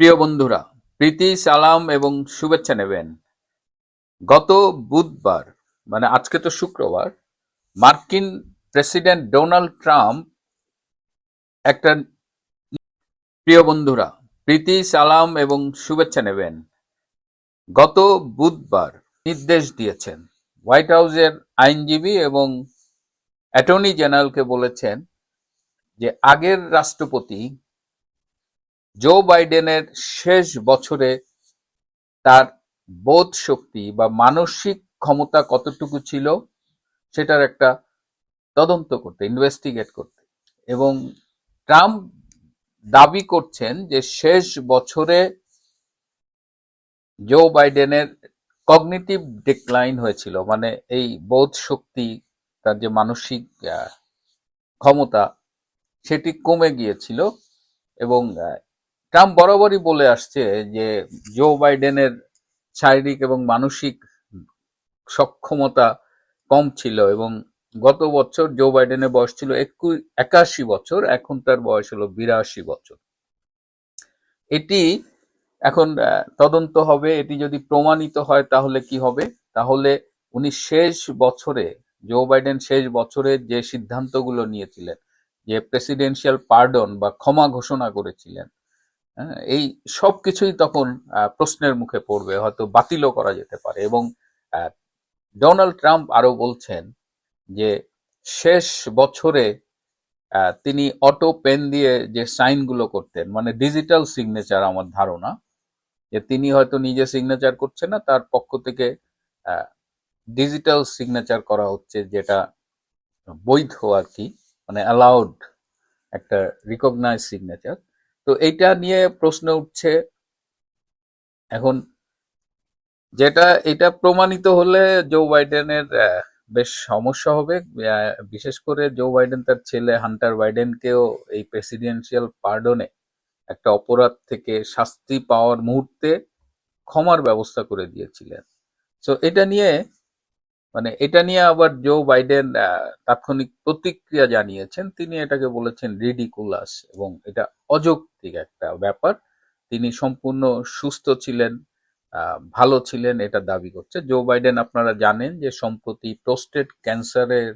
প্রিয় বন্ধুরা, প্রীতি, সালাম এবং শুভেচ্ছা নেবেন। গত বুধবার মানে আজকে তো শুক্রবার, মার্কিন প্রেসিডেন্ট ডোনাল্ড ট্রাম্প একটা প্রিয় বন্ধুরা, প্রীতি, সালাম এবং শুভেচ্ছা নেবেন। গত বুধবার নির্দেশ দিয়েছেন। হোয়াইট হাউসের আইনজীবী এবং অ্যাটর্নি জেনারেলকে বলেছেন যে আগের রাষ্ট্রপতি জো বাইডেনের শেষ বছরে তার বোধ শক্তি বা মানসিক ক্ষমতা কতটুকু ছিল সেটার একটা তদন্ত করতে ইনভেস্টিগেট করতে। এবং ট্রাম্প দাবি করছেন যে শেষ বছরে জো বাইডেনের কগনিটিভ ডিক্লাইন হয়েছিল মানে এই বোধ শক্তি, তার যে মানসিক ক্ষমতা, সেটি কমে গিয়েছিল এবং ট্রাম্প বরাবরই বলে আসছে যে জো বাইডেনের শারীরিক এবং মানসিক সক্ষমতা কম ছিল এবং গত বছর জো বাইডেনের বয়স ছিল একু, একাশি বছর, এখন তার বয়স হলো বিরাশি বছর। এটি এখন তদন্ত হবে, এটি যদি প্রমাণিত হয় তাহলে কি হবে? তাহলে উনি শেষ বছরে জো বাইডেন শেষ বছরে যে সিদ্ধান্তগুলো নিয়েছিলেন, যে প্রেসিডেন্সিয়াল পার্ডন বা ক্ষমা ঘোষণা করেছিলেন এই সব কিছুই তখন প্রশ্নের মুখে পড়বে, হয়তো বাতিলও করা যেতে পারে এবং ডোনাল্ড ট্রাম্প আরও বলছেন যে শেষ বছরে তিনি অটো পেন দিয়ে যে সাইনগুলো করতেন মানে ডিজিটাল সিগনেচার আমার ধারণা, যে তিনি হয়তো নিজে সিগনেচার করছেন না, তার পক্ষ থেকে ডিজিটাল সিগনেচার করা হচ্ছে যেটা বৈধ আর কি মানে অ্যালাউড একটা রিকগনাইজ সিগনেচার। তো এইটা নিয়ে প্রশ্ন উঠছে। এখন যেটা, এটা প্রমাণিত হলে জো বাইডেনের বেশ সমস্যা হবে। বিশেষ করে জো বাইডেন তার ছেলে হান্টার বাইডেনকেও এই প্রেসিডেন্সিয়াল পার্ডনে একটা অপরাধ থেকে শাস্তি পাওয়ার মুহূর্তে ক্ষমার ব্যবস্থা করে দিয়েছিলেন। তো এটা নিয়ে মানে এটা নিয়ে আবার জো বাইডেন তাৎক্ষণিক প্রতিক্রিয়া জানিয়েছেন। তিনি এটাকে বলেছেন রিডিকুলাস এবং এটা অযৌক্তিক একটা ব্যাপার। তিনি সম্পূর্ণ সুস্থ ছিলেন ভালো ছিলেন, এটা দাবি করছে। জো বাইডেন আপনারা জানেন যে সম্প্রতি প্রোস্টেট ক্যান্সারের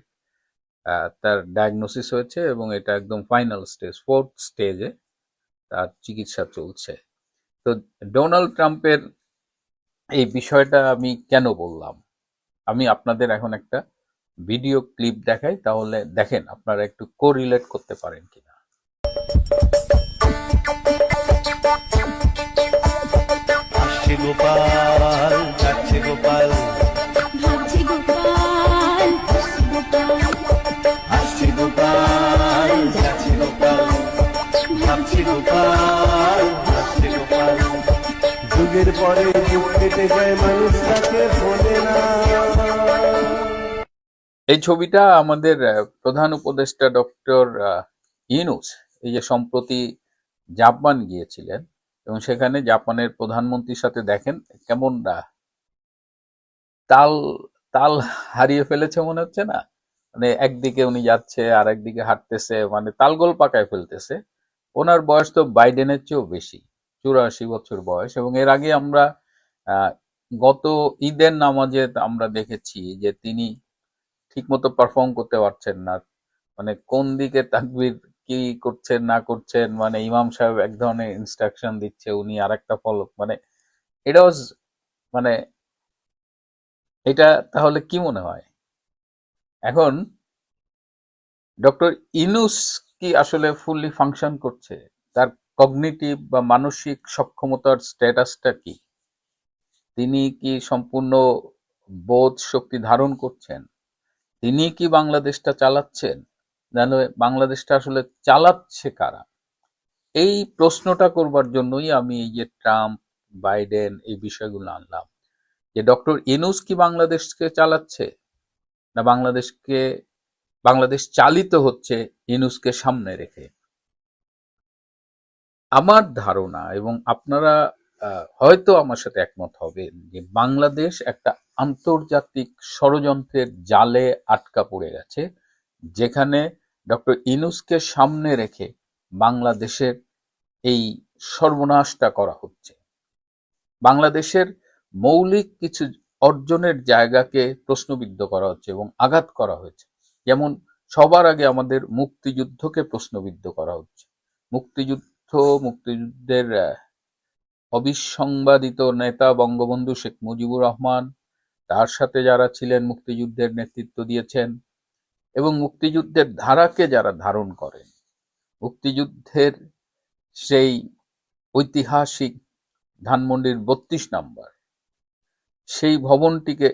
তার ডায়াগনোসিস হয়েছে এবং এটা একদম ফাইনাল স্টেজ ফোর্থ স্টেজে তার চিকিৎসা চলছে। তো ডোনাল্ড ট্রাম্পের এই বিষয়টা আমি কেন বললাম? আমি আপনাদের এখন একটা ভিডিও ক্লিপ দেখাই তাহলে দেখেন আপনারা একটু কোরিলেট করতে পারেন কিনা। গোপাল যাচ্ছে গোপাল। ভাবছি গোপাল গোপাল। আসছে গোপাল যাচ্ছে গোপাল। ভাবছি গোপাল। যুগের পরে যুগ কেটে যায় মানুষ তাকে ভোলে না। এই ছবিটা আমাদের প্রধান উপদেষ্টা ডক্টর ইনুস এই যে সম্প্রতি জাপান গিয়েছিলেন এবং সেখানে জাপানের প্রধানমন্ত্রীর সাথে দেখেন কেমন তাল তাল হারিয়ে ফেলেছে মনে হচ্ছে না? মানে একদিকে উনি যাচ্ছে আর একদিকে হাঁটতেছে মানে তালগোল পাকায় ফেলতেছে। ওনার বয়স তো বাইডেনের চেয়েও বেশি। চুরাশি বছর বয়স এবং এর আগে আমরা গত ঈদের নামাজে আমরা দেখেছি যে তিনি ঠিকমতো পারফর্ম করতে পারছেন না। মানে কোন দিকে তাকবির কি করছেন, না করছেন? মানে ইমাম সাহেব এক ধরনের ইনস্ট্রাকশন দিচ্ছে, উনি আরেকটা ফলো মানে এটা মানে এটা তাহলে কি মনে হয়? এখন ডক্টর ইনুস কি আসলে ফুললি ফাংশন করছে? তার কগনিটিভ বা মানসিক সক্ষমতার স্ট্যাটাসটা কি? তিনি কি সম্পূর্ণ বোধ শক্তি ধারণ করছেন? তিনি কি বাংলাদেশটা চালাচ্ছেন? জানো বাংলাদেশটা আসলে চালাচ্ছে কারা? এই প্রশ্নটা করবার জন্যই আমি এই যে ট্রাম্প, বাইডেন এই বিষয়গুলো আনলাম। যে ডক্টর ইনুস কি বাংলাদেশকে চালাচ্ছে? না বাংলাদেশকে, বাংলাদেশ চালিত হচ্ছে ইনুসকে সামনে রেখে? আমার ধারণা এবং আপনারা হয়তো আমার সাথে একমত হবেন যে বাংলাদেশ একটা আন্তর্জাতিক ষড়যন্ত্রের জালে আটকা পড়ে গেছে, যেখানে ডক্টর ইনুসকে সামনে রেখে বাংলাদেশের এই সর্বনাশটা করা হচ্ছে। বাংলাদেশের মৌলিক কিছু অর্জনের জায়গাকে প্রশ্নবিদ্ধ করা হচ্ছে এবং আঘাত করা হয়েছে। যেমন সবার আগে আমাদের মুক্তিযুদ্ধকে প্রশ্নবিদ্ধ করা হচ্ছে। মুক্তিযুদ্ধ মুক্তিযুদ্ধের অবিসংবাদিত নেতা বঙ্গবন্ধু শেখ মুজিবুর রহমান, তার সাথে যারা ছিলেন মুক্তিযুদ্ধের নেতৃত্ব দিয়েছেন এবং মুক্তিযুদ্ধের ধারাকে যারা ধারণ করেন, মুক্তিযুদ্ধের সেই ঐতিহাসিক ধানমন্ডির বত্রিশ নাম্বার, সেই ভবনটিকে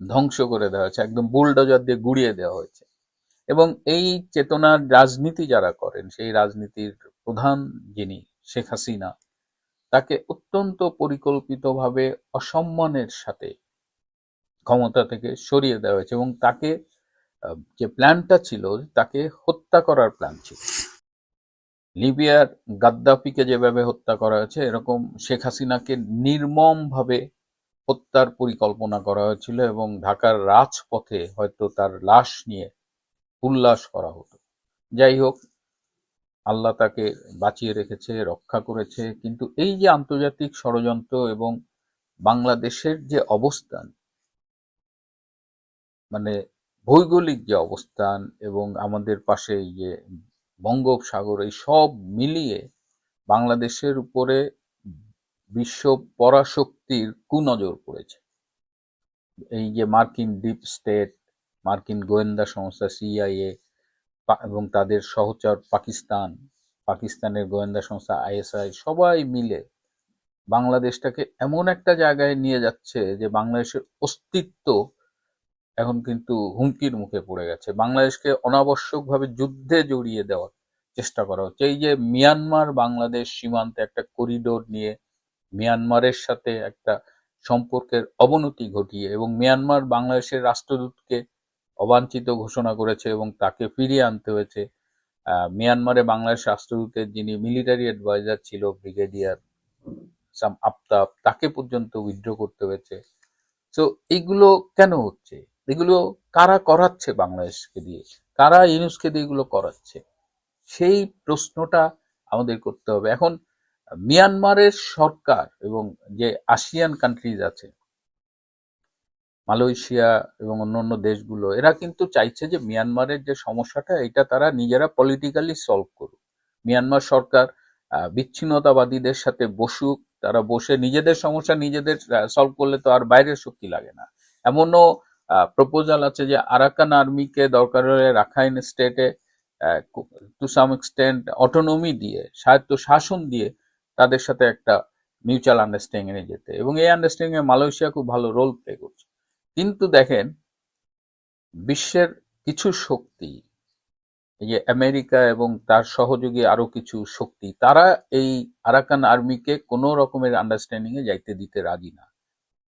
ধ্বংস করে দেওয়া হয়েছে, একদম বুলডোজার দিয়ে গুড়িয়ে দেওয়া হয়েছে এবং এই চেতনার রাজনীতি যারা করেন, সেই রাজনীতির প্রধান যিনি, শেখ হাসিনা, তাকে অত্যন্ত পরিকল্পিতভাবে অসম্মানের সাথে ক্ষমতা থেকে সরিয়ে দেওয়া হয়েছে এবং তাকে যে প্ল্যানটা ছিল, তাকে হত্যা করার প্ল্যান ছিল। লিবিয়ার গাদ্দাফিকে যেভাবে হত্যা করা হয়েছে, এরকম শেখ হাসিনাকে নির্মমভাবে হত্যার পরিকল্পনা করা হয়েছিল এবং ঢাকার রাজপথে হয়তো তার লাশ নিয়ে উল্লাস করা হতো। যাই হোক আল্লাহ তাকে বাঁচিয়ে রেখেছে, রক্ষা করেছে। কিন্তু এই যে আন্তর্জাতিক ষড়যন্ত্র এবং বাংলাদেশের যে অবস্থান মানে ভৌগোলিক যে অবস্থান এবং আমাদের পাশে এই যে বঙ্গোপসাগর, এই সব মিলিয়ে বাংলাদেশের উপরে বিশ্ব পরাশক্তির কুনজর পড়েছে। এই যে মার্কিন ডিপ স্টেট, মার্কিন গোয়েন্দা সংস্থা, সিআইএ এবং তাদের সহচর পাকিস্তান, পাকিস্তানের গোয়েন্দা সংস্থা, আইএসআই, সবাই মিলে বাংলাদেশটাকে এমন একটা জায়গায় নিয়ে যাচ্ছে যে বাংলাদেশের অস্তিত্ব এখন কিন্তু হুমকির মুখে পড়ে গেছে। বাংলাদেশকে অনাবশ্যকভাবে যুদ্ধে জড়িয়ে দেওয়ার চেষ্টা করা হচ্ছে। এই যে মিয়ানমার বাংলাদেশ সীমান্তে একটা করিডোর নিয়ে মিয়ানমারের সাথে একটা সম্পর্কের অবনতি ঘটিয়ে এবং মিয়ানমার বাংলাদেশের রাষ্ট্রদূতকে অবাঞ্ছিত ঘোষণা করেছে এবং তাকে ফিরিয়ে আনতে হয়েছে। মিয়ানমারে বাংলাদেশ রাষ্ট্রদূতের যিনি মিলিটারি অ্যাডভাইজার ছিল ব্রিগেডিয়ার সাম আফতাব, তাকে পর্যন্ত উইথড্র করতে হয়েছে। তো এইগুলো কেন হচ্ছে? এগুলো কারা করাচ্ছে বাংলাদেশকে দিয়ে? কারা ইউনুসকে দিয়ে এগুলো করাচ্ছে? সেই প্রশ্নটা আমাদের করতে হবে। এখন, মিয়ানমারের সরকার এবং যে আসিয়ান কান্ট্রিজ আছে মালয়েশিয়া এবং অন্যান্য দেশগুলো, এরা কিন্তু চাইছে যে মিয়ানমারের যে সমস্যাটা, এটা তারা নিজেরা পলিটিক্যালি সলভ করুক। মিয়ানমার সরকার বিচ্ছিন্নতাবাদীদের সাথে বসুক, তারা বসে নিজেদের সমস্যা নিজেদের সলভ করলে তো আর বাইরের শক্তি লাগে না। এমনও প্রপোজাল আছে যে আরাকান আর্মিকে দরকার হলে রাখাইন স্টেটে টু সাম এক্সটেন্ট অটোনমি দিয়ে, স্বায়ত্ত শাসন দিয়ে তাদের সাথে একটা মিউচুয়াল আন্ডারস্ট্যান্ডিং এ যেতে। এবং এই আন্ডারস্ট্যান্ডিং এ মালয়েশিয়া খুব ভালো রোল প্লে করছে। কিন্তু দেখেন, বিশ্বের কিছু শক্তি, এই যে আমেরিকা এবং তার সহযোগী আরও কিছু শক্তি, তারা এই আরাকান আর্মিকে কোনো রকমের আন্ডারস্ট্যান্ডিং এ যাইতে দিতে রাজি না।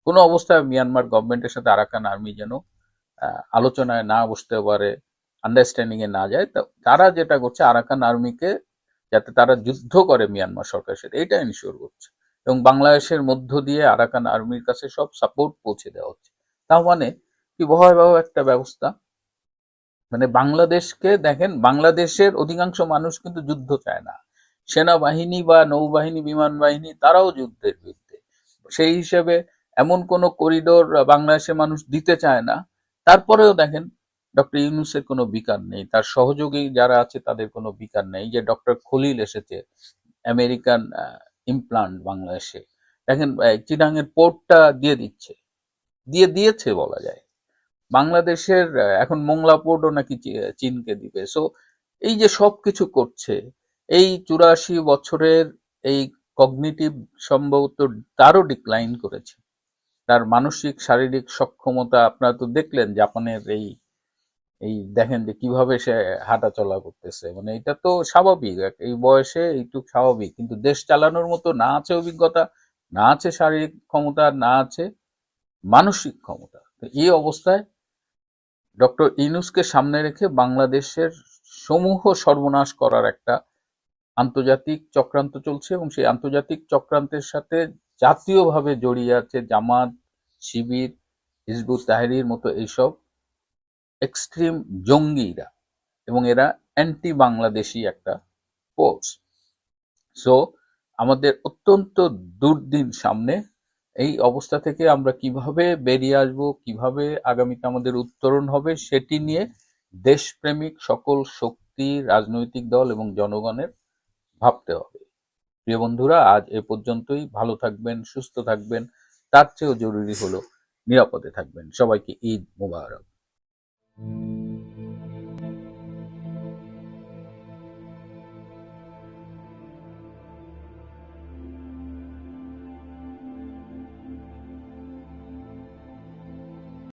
কোনো অবস্থায় মিয়ানমার গভর্নমেন্টের সাথে আরাকান আর্মি যেন আলোচনায় না বসতে পারে আন্ডারস্ট্যান্ডিং এ না যায় তারা যেটা করছে, আরাকান আর্মিকে যাতে তারা যুদ্ধ করে মিয়ানমার সরকারের সাথে এটা ইনশিওর করছে। এবং বাংলাদেশের মধ্য দিয়ে আরাকান আর্মির কাছে সব সাপোর্ট পৌঁছে দেওয়া হচ্ছে। তার মানে কি ভয়াবহ একটা ব্যবস্থা। মানে বাংলাদেশকে দেখেন, বাংলাদেশের অধিকাংশ মানুষ কিন্তু যুদ্ধ চায় না। সেনাবাহিনী বা নৌবাহিনী বিমান বাহিনী তারাও যুদ্ধের বিরুদ্ধে। সেই হিসেবে এমন কোন করিডোর বাংলাদেশের মানুষ দিতে চায় না। তারপরেও দেখেন, ডক্টর ইউনুসের কোনো বিকার নেই। তার সহযোগী যারা আছে, তাদের কোনো বিকার নেই। যে ডক্টর খলিল এসেছে, আমেরিকান ইমপ্লান্ট বাংলাদেশে। দেখেন চিটাং পোর্টটা দিয়ে দিচ্ছে। দিয়ে দিয়েছে বলা যায়। বাংলাদেশের এখন মোংলা পোর্টও নাকি চীনকে দিবে। সো এই যে সব কিছু করছে, এই চুরাশি বছরের এই কগনিটিভ সম্ভবত তারও ডিক্লাইন করেছে। তার মানসিক, শারীরিক সক্ষমতা, আপনারা তো দেখলেন জাপানের এই এই দেখেন যে কীভাবে সে হাঁটা চলা করতেছে। মানে এটা তো স্বাভাবিক এই বয়সে এইটুক স্বাভাবিক। কিন্তু দেশ চালানোর মতো না আছে অভিজ্ঞতা, না আছে শারীরিক ক্ষমতা, না আছে মানসিক ক্ষমতা। তো এই অবস্থায় ডক্টর ইনুসকে সামনে রেখে বাংলাদেশের সমূহ সর্বনাশ করার একটা আন্তর্জাতিক চক্রান্ত চলছে এবং সেই আন্তর্জাতিক চক্রান্তের সাথে জাতীয়ভাবে জড়িয়ে আছে জামাত, শিবির, হিজবুত তাহরির মতো এইসব এক্সট্রিম জঙ্গিরা এবং এরা অ্যান্টি বাংলাদেশি একটা ফোর্স সো আমাদের অত্যন্ত দুর্দিন সামনে এই অবস্থা থেকে আমরা কীভাবে বেরিয়ে আসব, কীভাবে আগামীতে আমাদের উত্তরণ হবে, সেটি নিয়ে দেশপ্রেমিক সকল শক্তি, রাজনৈতিক দল এবং জনগণের ভাবতে হবে। প্রিয় বন্ধুরা, আজ এ পর্যন্তই। ভালো থাকবেন, সুস্থ থাকবেন। তার চেয়েও জরুরি হলো নিরাপদে থাকবেন। সবাইকে ঈদ মোবারক।